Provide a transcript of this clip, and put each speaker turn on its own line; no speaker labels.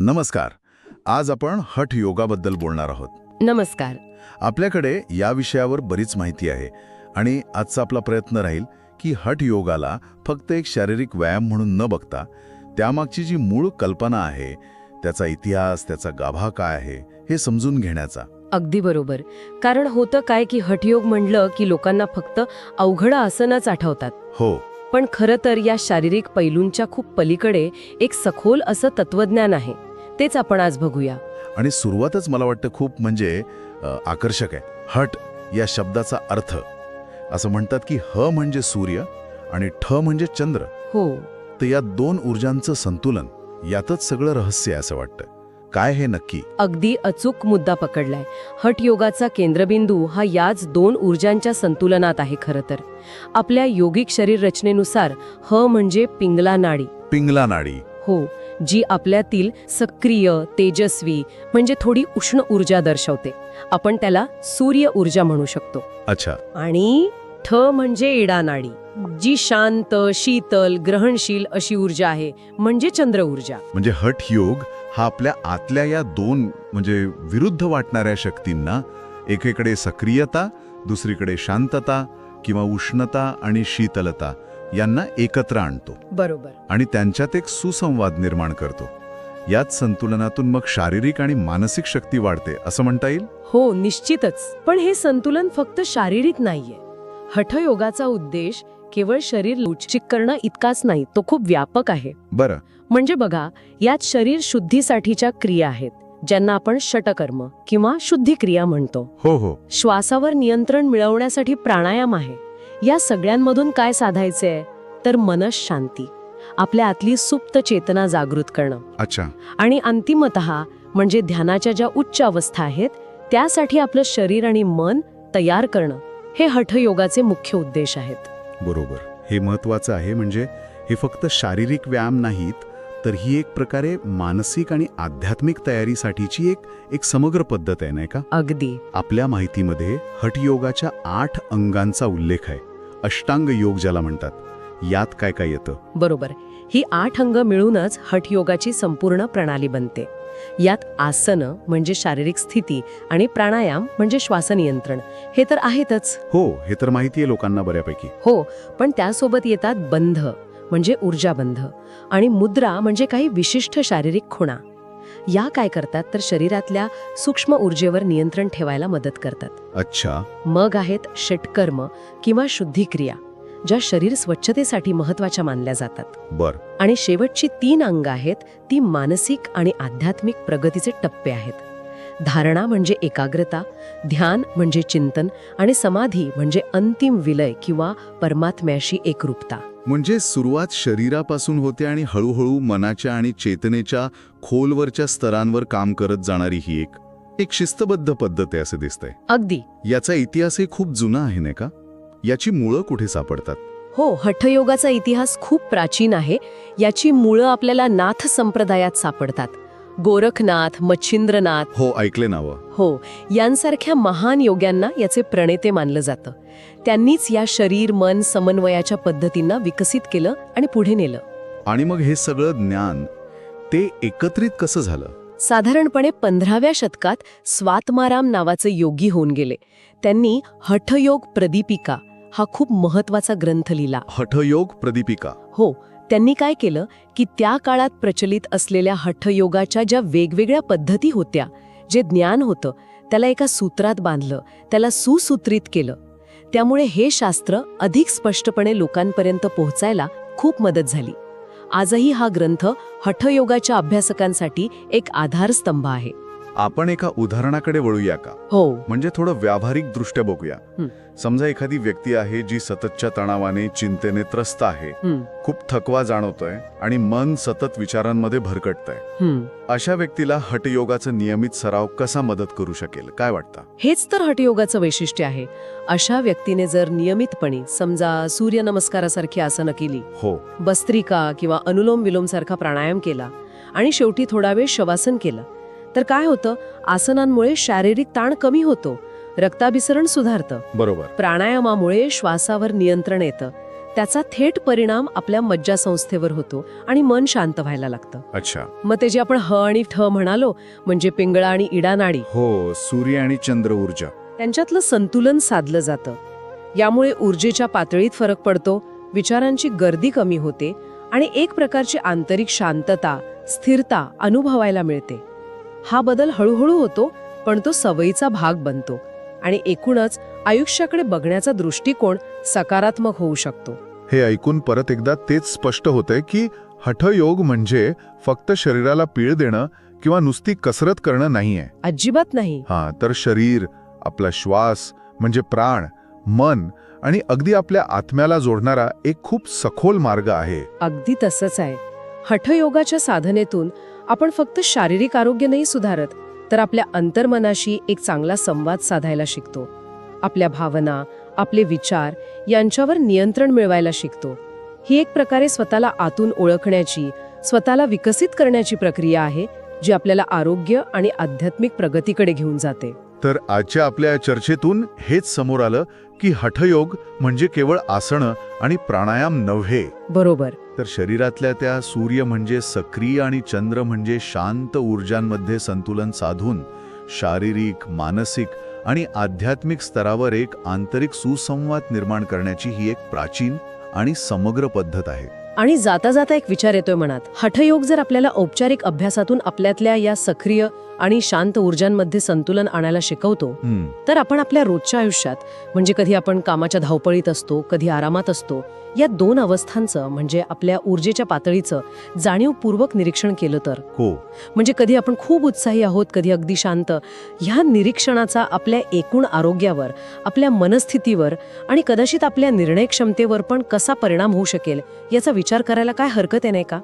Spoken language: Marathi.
नमस्कार. आज आपण हठ योगाबद्दल बोलणार आहोत.
नमस्कार.
आपल्याकडे या विषयावर बरीच माहिती आहे आणि आजचा आपला प्रयत्न राहील की हठ योगाला फक्त एक शारीरिक व्यायाम म्हणून न बघता त्यामागची जी मूळ कल्पना आहे त्याचा इतिहास त्याचा गाभा काय आहे हे समजून घेण्याचा.
अगदी बरोबर. कारण होतं काय की हठयोग म्हणलं की लोकांना फक्त अवघड आसनच आठवतात.
हो.
पण खरं तर या शारीरिक पैलूंच्या खूप पलीकडे एक सखोल असं तत्वज्ञान आहे. तेच आपण आज बघूया.
आणि सुरुवातच मला वाटतं खूप म्हणजे आकर्षक आहे. हट या शब्दाचा अर्थ. असं म्हणतात की ह म्हणजे सूर्य आणि ठ म्हणजे चंद्र.
हो.
तर या दोन ऊर्जांचं संतुलन यातच सगळं रहस्य आहे असं वाटतं. काय हे नक्की?
अगदी अचूक मुद्दा पकडलाय. हठयोगाचा केंद्रबिंदू हा याच दोन ऊर्जांच्या संतुलनात आहे खरं तर. आपल्या योगिक शरीर रचनेनुसार ह म्हणजे पिंगला नाडी.
पिंगला नाडी.
हो. जी आपल्यातील सक्रिय तेजस्वी म्हणजे थोडी उष्ण ऊर्जा दर्शवते. आपण त्याला सूर्य ऊर्जा म्हणू शकतो.
अच्छा.
आणि ठ म्हणजे इडा नाडी जी शांत शीतल ग्रहणशील अशी ऊर्जा आहे म्हणजे चंद्र ऊर्जा.
म्हणजे हठ योग हा आपल्या आतल्या या दोन म्हणजे विरुद्ध वाटणाऱ्या शक्तींना एकीकडे सक्रियता दुसरीकडे शांतता किंवा उष्णता आणि शीतलता यांना एकत्र आणतो.
बरोबर.
आणि त्यांच्यात एक सुसंवाद निर्माण करतो. याच संतुलनातून मग शारीरिक आणि मानसिक शक्ती वाढते असं म्हणता येईल?
हो निश्चितच. पण हे संतुलन फक्त शारीरिक नाहीये. हठयोगाचा उद्देश केवळ शरीर लवचिक करणं इतकाच नाही तो खूप व्यापक आहे.
बरं.
म्हणजे बघा यात शरीर शुद्धीसाठीच्या क्रिया आहेत ज्यांना आपण षटकर्म किंवा शुद्धी क्रिया म्हणतो.
हो हो.
श्वासावर नियंत्रण मिळवण्यासाठी प्राणायाम आहे. या सगळ्यांमधून काय साधायचे आहे तर मनस शांती. आपल्या आतली सुप्त चेतना जागृत करणं.
अच्छा.
आणि अंतिमत म्हणजे ध्यानाच्या ज्या उच्च अवस्था आहेत त्यासाठी आपलं शरीर आणि मन तयार करणं हे हठयोगाचे मुख्य उद्देश आहेत.
बरोबर. हे महत्वाचं आहे म्हणजे हे फक्त शारीरिक व्यायाम नाहीत तर ही एक प्रकारे मानसिक आणि आध्यात्मिक तयारीसाठीची एक एक समग्र पद्धत आहे नाही का?
अगदी.
आपल्या माहितीमध्ये हठयोगाच्या आठ अंगांचा उल्लेख आहे. अष्टांग योग ज्याला म्हणतात यात काय काय येतं?
बरोबर. ही आठ अंग मिळूनच हठयोगाची संपूर्ण प्रणाली बनते. यात आसनं म्हणजे शारीरिक स्थिती आणि प्राणायाम म्हणजे श्वासनियंत्रण. हे तर आहेतच.
हो हे तर माहिती आहे लोकांना बऱ्यापैकी.
हो पण त्यासोबत येतात बंध म्हणजे ऊर्जाबंध आणि मुद्रा म्हणजे काही विशिष्ट शारीरिक खुणा. या काय करतात तर शरीरातल्या सूक्ष्म ऊर्जेवर नियंत्रण ठेवायला मदत करतात.
अच्छा.
मग आहेत षटकर्म किंवा शुद्धिक्रिया ज्या शरीर स्वच्छतेसाठी महत्त्वाच्या मानल्या जातात.
बर.
आणि शेवटची तीन अंग आहेत ती मानसिक आणि आध्यात्मिक प्रगतीचे टप्पे आहेत. धारणा म्हणजे एकाग्रता ध्यान म्हणजे चिंतन आणि समाधी म्हणजे अंतिम विलय किंवा परमात्म्याशी एकरूपता.
म्हणजे सुरुवात शरीरापासून होते आणि हळूहळू मनाच्या आणि चेतनेच्या खोलवरच्या स्तरांवर काम करत जाणारी ही एक एक शिस्तबद्ध पद्धत आहे असं दिसतंय.
अगदी.
याचा इतिहासही खूप जुना आहे नाही का? याची मुळं कुठे सापडतात?
हो हठयोगाचा इतिहास खूप प्राचीन आहे. याची मुळं आपल्याला नाथ संप्रदायात सापडतात. गोरखनाथ मच्छिंद्रनाथ.
हो ऐकले नावं.
हो यांसारख्या महान योग्यांना याचे प्रणेते मानलं जातं. त्यांनीच या शरीर मन समन्वयाच्या पद्धतींना विकसित केलं आणि पुढे नेलं.
आणि मग हे सगळं ज्ञान ते एकत्रित कसं झालं?
साधारणपणे पंधराव्या शतकात स्वात्माराम नावाचे योगी होऊन गेले. त्यांनी हठयोग प्रदीपिका हा खूप महत्त्वाचा ग्रंथ लिहिला.
हठयोग प्रदीपिका.
हो त्यांनी काय केलं की त्या काळात प्रचलित असलेल्या हठयोगाच्या ज्या वेगवेगळ्या पद्धती होत्या जे ज्ञान होतं त्याला एका सूत्रात बांधलं त्याला सुसूत्रित केलं. त्यामुळे हे शास्त्र अधिक स्पष्टपणे लोकांपर्यंत पोहोचायला खूप मदत झाली. आजही हा ग्रंथ हठयोगाच्या अभ्यासकांसाठी एक आधारस्तंभ आहे.
आपण एका उदाहरणाकडे वळूया का?
हो.
म्हणजे थोडं व्यावहारिक दृष्ट्या बघूया. समजा एखादी व्यक्ती आहे जी सततच्या तणावाने चिंतेने त्रस्त आहे.
हं,
खूप थकवा जाणवतोय आणि मन सतत विचारांमध्ये भरकटतंय.
हं.
अशा व्यक्तीला हटयोगाचा नियमित सराव कसा मदत करू शकेल? काय वाटतं?
हेच तर हठयोगाचं वैशिष्ट्य आहे. अशा व्यक्तीने जर नियमितपणे समजा सूर्यनमस्कारासारखी आसनं केली
हो.
भस्त्रिका किंवा अनुलोम विलोम सारखा प्राणायाम केला आणि शेवटी थोडा वेळ शवासन केलं तर काय होतं? आसनांमुळे शारीरिक ताण कमी होतो. रक्ताभिसरण सुधारतं.
बरोबर.
प्राणायामामुळे श्वासावर नियंत्रण येतं. त्याचा थेट परिणाम आपल्या मज्जासंस्थेवर होतो आणि मन शांत व्हायला लागतं.
अच्छा.
मग ते जे आपण ह आणि ठ म्हणालो म्हणजे पिंगळा आणि इडा नाडी.
हो सूर्य आणि चंद्र ऊर्जा.
त्यांच्यातलं संतुलन साधलं जातं. यामुळे ऊर्जेच्या पातळीत फरक पडतो विचारांची गर्दी कमी होते आणि एक प्रकारची आंतरिक शांतता स्थिरता अनुभवायला मिळते. हा बदल हळूहळू होतो पण तो सवयीचा भाग बनतो आणि एकूणच आयुष्याकडे बघण्याचा दृष्टिकोन सकारात्मक होऊ शकतो.
हे ऐकून परत एकदा तेच स्पष्ट होतंय की हठयोग म्हणजे फक्त शरीराला पीळ देणं किंवा नुसती कसरत करणं नाहीये.
अजिबात नाही.
हा तर शरीर आपला श्वास म्हणजे प्राण मन आणि अगदी आपल्या आत्म्याला जोडणारा एक खूप सखोल मार्ग आहे.
अगदी तसंच आहे. हठयोगाच्या साधनेतून आपण फक्त शारीरिक आरोग्य नाही सुधारत तर आपल्या अंतर्मनाशी एक चांगला संवाद साधायला शिकतो. आपल्या भावना आपले विचार यांच्यावर नियंत्रण मिळवायला शिकतो. ही एक प्रकारे स्वतःला आतून ओळखण्याची स्वतःला विकसित करण्याची प्रक्रिया आहे जी आपल्याला आरोग्य आणि आध्यात्मिक प्रगतीकडे घेऊन जाते.
तर आजच्या आपल्या चर्चेतून हेच समोर आलं की हठयोग म्हणजे केवळ आसनं आणि प्राणायाम नव्हे.
बरोबर.
तर शरीरातल्या त्या सूर्य म्हणजे सक्रिय आणि चंद्र म्हणजे शांत ऊर्जांमध्ये संतुलन साधून शारीरिक मानसिक आणि आध्यात्मिक स्तरावर एक आंतरिक सुसंवाद निर्माण करण्याची ही एक प्राचीन आणि समग्र पद्धत आहे.
आणि जाता जाता एक विचार येतोय मनात. हठयोग जर आपल्याला औपचारिक अभ्यासातून आपल्यातल्या या सक्रिय आणि शांत ऊर्जांमध्ये संतुलन आणायला शिकवतो तर आपण आपल्या रोजच्या आयुष्यात म्हणजे कधी आपण कामाच्या धावपळीत असतो कधी आरामात असतो या दोन अवस्थांचं म्हणजे आपल्या ऊर्जेच्या पातळीचं जाणीवपूर्वक निरीक्षण केलं तर.
हो.
म्हणजे कधी आपण खूप उत्साही आहोत कधी अगदी शांत. ह्या निरीक्षणाचा आपल्या एकूण आरोग्यावर आपल्या मनस्थितीवर आणि कदाचित आपल्या निर्णय क्षमतेवर पण कसा परिणाम होऊ शकेल याचा विचार करायला काय हरकत आहे नाही का?